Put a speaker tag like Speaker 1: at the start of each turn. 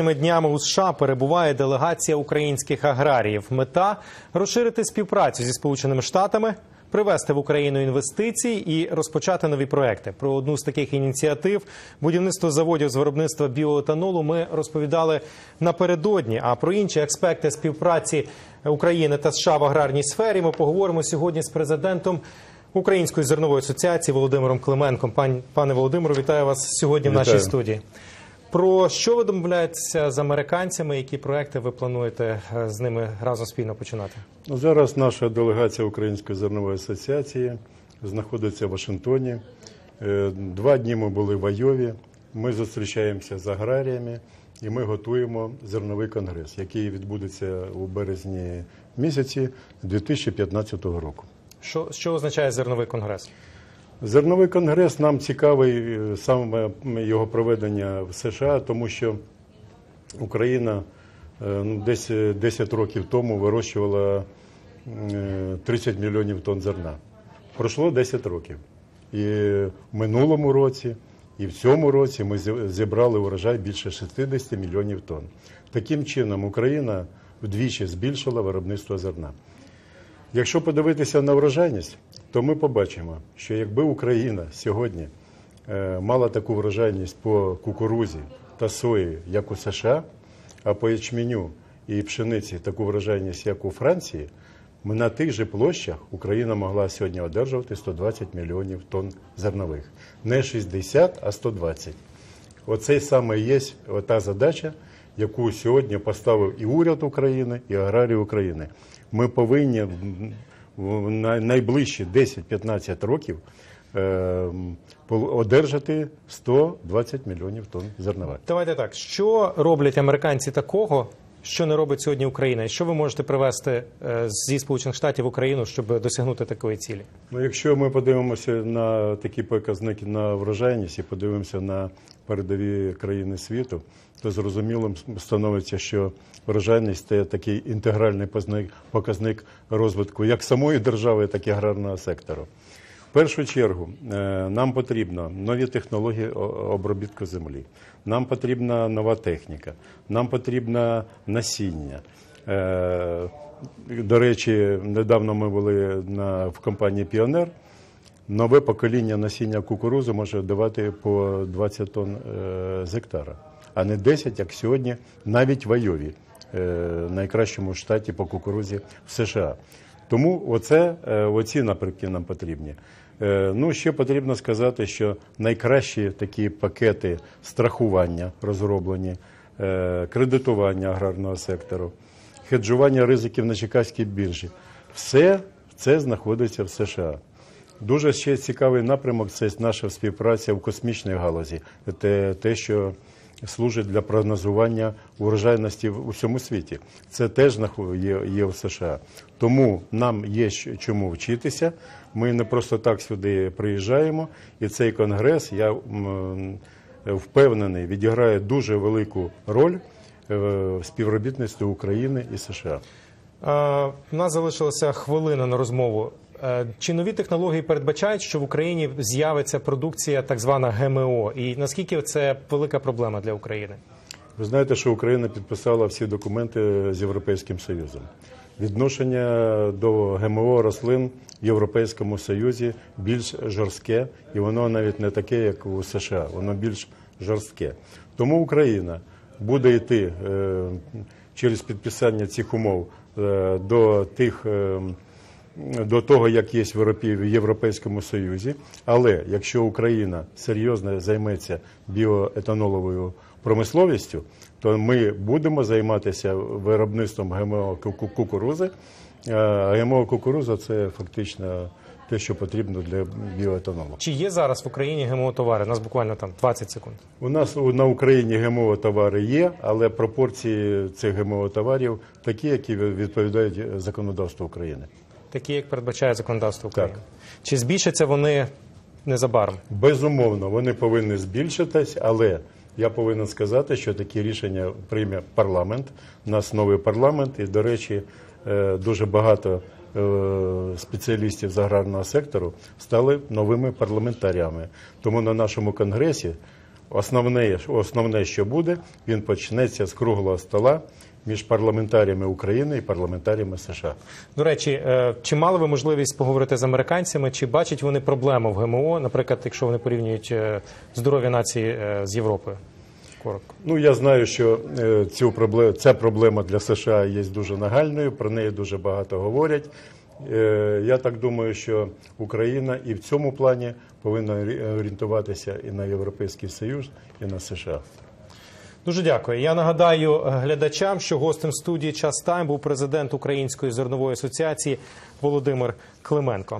Speaker 1: Цими днями у США перебуває делегація українських аграріїв. Мета розширити співпрацю зі Сполученими Штатами, привести в Україну інвестиції і розпочати нові проекти. Про одну з таких ініціатив будівництво заводів з виробництва біоетанолу ми розповідали напередодні. А про інші аспекти співпраці України та США в аграрній сфері ми поговоримо сьогодні з президентом. Української зернової асоціації Володимиром Клименком. Пан, пане Володимиро, вітаю вас сьогодні в нашій студії. Про що ви домовляєтеся з американцями? Які проекти ви плануєте е, з ними разом спільно починати?
Speaker 2: Ну, Зараз наша делегація Української зернової асоціації знаходиться в Вашингтоні. Е, Два дні ми були в Айові. Ми зустрічаємося з аграріями і ми готуємо зерновий конгрес, який відбудеться у березні місяці 2015 року.
Speaker 1: Що, що означає зерновий конгрес?
Speaker 2: Зерновий конгрес нам цікавий е, саме його проведення в США, тому що Україна е, ну, десь е, 10 років тому вирощувала е, 30 мільйонів тонн зерна. Пройшло 10 років. І в минулому році, і в цьому році ми зібрали урожай більше 60 мільйонів тонн. Таким чином, Україна вдвічі збільшила виробництво зерна. Якщо подивитися на врожайність, то ми побачимо, що якби Україна сьогодні е, мала таку врожайність по кукурузі та сої, як у США, а по ячменю і пшениці таку врожайність, як у Франції, на тих же площах Україна могла сьогодні одержувати 120 мільйонів тонн зернових. Не 60, а 120. Оце саме є та задача, яку сьогодні поставив і уряд України, і аграрії України. Ми повинні в- найближчі 10-15 років е, одержати 120 мільйонів тонн зернова.
Speaker 1: Давайте так. Що роблять американці такого, що не робить сьогодні Україна? І що ви можете привезти е, зі Сполучених Штатів в Україну, щоб досягнути такої цілі?
Speaker 2: Ну, якщо ми подивимося на такі показники на врожайність і подивимося на передові країни світу, то зрозумілим становиться, що врожайність це такий інтегральний показник розвитку як самої держави, так і аграрного сектору. Першу чергу е, нам потрібно нові технології обробітку землі, нам потрібна нова техніка, нам потрібно насіння. Е, До речі, недавно ми були на, в компанії Піонер. Нове покоління насіння кукурузи може давати по 20 тонн е, з гектара, а не 10, як сьогодні, навіть в Айові, найкращому штаті по кукурузі в США. Тому оце, оці напрямки нам потрібні. Е, ну, ще потрібно сказати, що найкращі такі пакети страхування розроблені, е, кредитування аграрного сектору, хеджування ризиків на Чикагській біржі. Все це знаходиться в США. Дуже ще цікавий напрямок це наша співпраця в космічній галузі. Це те, що служить для прогнозування урожайності в усьому світі. Це теж є, в США. Тому нам є чому вчитися. Ми не просто так сюди приїжджаємо, і цей конгрес, я впевнений, відіграє дуже велику роль е, в співробітництві України і США.
Speaker 1: У нас залишилася хвилина на розмову. Е, Чи нові технології передбачають, що в Україні з'явиться продукція так звана ГМО? І наскільки це велика проблема для України?
Speaker 2: Ви знаєте, що Україна підписала всі документи з Європейським Союзом. Відношення до ГМО рослин в Європейському Союзі більш жорстке, і воно навіть не таке, як у США, воно більш жорстке. Тому Україна буде йти е, через підписання цих умов е, до тих. Е, до того, як є в Європейському Союзі. Але якщо Україна серйозно займеться біоетаноловою промисловістю, то ми будемо займатися виробництвом ГМО ку- кукурузи. ГМО кукуруза це фактично те, що потрібно для біоетанолу.
Speaker 1: Чи є зараз в Україні ГМО товари? У нас буквально там 20 секунд.
Speaker 2: У нас на Україні ГМО товари є, але пропорції цих ГМО товарів такі, які відповідають законодавству України.
Speaker 1: Такі, як передбачає законодавство України.
Speaker 2: Так.
Speaker 1: Чи збільшаться вони незабаром?
Speaker 2: Безумовно, вони повинні збільшитись, але я повинен сказати, що такі рішення прийме парламент. У нас новий парламент, і, до речі, е, дуже багато е, спеціалістів з аграрного сектору стали новими парламентарями. Тому на нашому конгресі основне, основне, що буде, він почнеться з круглого стола між парламентарями України і парламентарями США.
Speaker 1: До речі, е, чи мали ви можливість поговорити з американцями? Чи бачать вони проблему в ГМО, наприклад, якщо вони порівнюють е, здоров'я нації е, з Європою? Коротко.
Speaker 2: Ну я знаю, що цю проблему, ця проблема для США є дуже нагальною. Про неї дуже багато говорять. Я так думаю, що Україна і в цьому плані повинна орі- орієнтуватися і на Європейський Союз, і на США.
Speaker 1: Дуже дякую. Я нагадаю е, глядачам, що гостем студії час тайм був президент Української зернової асоціації Володимир Клименко.